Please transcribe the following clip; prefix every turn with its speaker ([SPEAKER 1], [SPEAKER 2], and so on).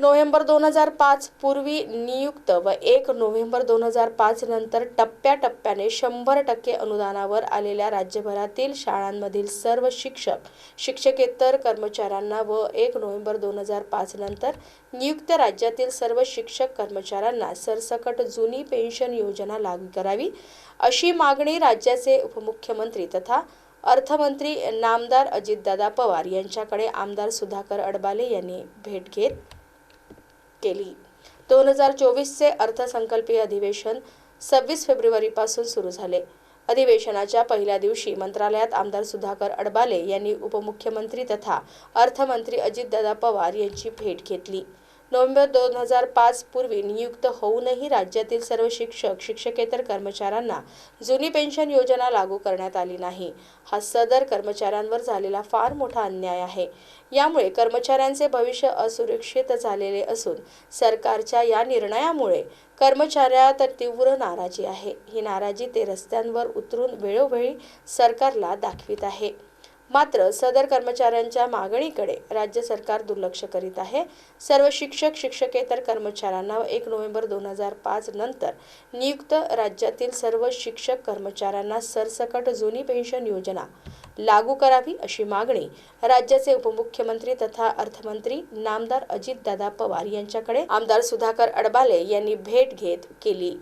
[SPEAKER 1] November दोन हजार पाच पूर्वी नियुक्त व एक नोव्हेंबर दोन हजार पाच नंतर टप्प्याटप्प्याने शंभर टक्के अनुदानावर आलेल्या राज्यभरातील शाळांमधील सर्व शिक्षक शिक्षकेतर कर्मचाऱ्यांना व एक नोव्हेंबर दोन हजार पाच नंतर नियुक्त राज्यातील सर्व शिक्षक कर्मचाऱ्यांना सरसकट जुनी पेन्शन योजना लागू करावी अशी मागणी राज्याचे उपमुख्यमंत्री तथा अर्थमंत्री नामदार अजितदादा पवार यांच्याकडे आमदार सुधाकर अडबाले यांनी भेट घेत केली. दोन हजार चोवीसचे अर्थसंकल्पीय अधिवेशन सव्वीस फेब्रुवारीपासून सुरू झाले. अधिवेशनाच्या पहिल्या दिवशी मंत्रालयात आमदार सुधाकर अडबाले यांनी उपमुख्यमंत्री तथा अर्थमंत्री अजितदादा पवार यांची भेट घेतली. नोव्हेंबर दोन हजार पाच पूर्वी नियुक्त होऊनही राज्यातील सर्व शिक्षक शिक्षकेतर कर्मचाऱ्यांना जुनी पेन्शन योजना लागू करण्यात आली नाही. हा सदर कर्मचाऱ्यांवर झालेला फार मोठा अन्याय आहे. यामुळे कर्मचाऱ्यांचे भविष्य असुरक्षित झालेले असून सरकारच्या या निर्णयामुळे कर्मचाऱ्यात तीव्र नाराजी आहे. ही नाराजी ते रस्त्यांवर उतरून वेळोवेळी सरकारला दाखवित आहे. मात्र सदर कर्मचाऱ्यांच्या मागणीकडे राज्य सरकार दुर्लक्ष करीत आहे. सर्व शिक्षक शिक्षकेतर कर्मचाऱ्यांना एक नोव्हेंबर दोन हजार पाच नंतर नियुक्त राज्यातील सर्व शिक्षक कर्मचाऱ्यांना सरसकट जुनी पेन्शन योजना लागू करावी अशी मागणी राज्याचे उपमुख्यमंत्री तथा अर्थमंत्री नामदार अजितदादा पवार यांच्याकडे आमदार सुधाकर अडबाले यांनी भेट घेत केली.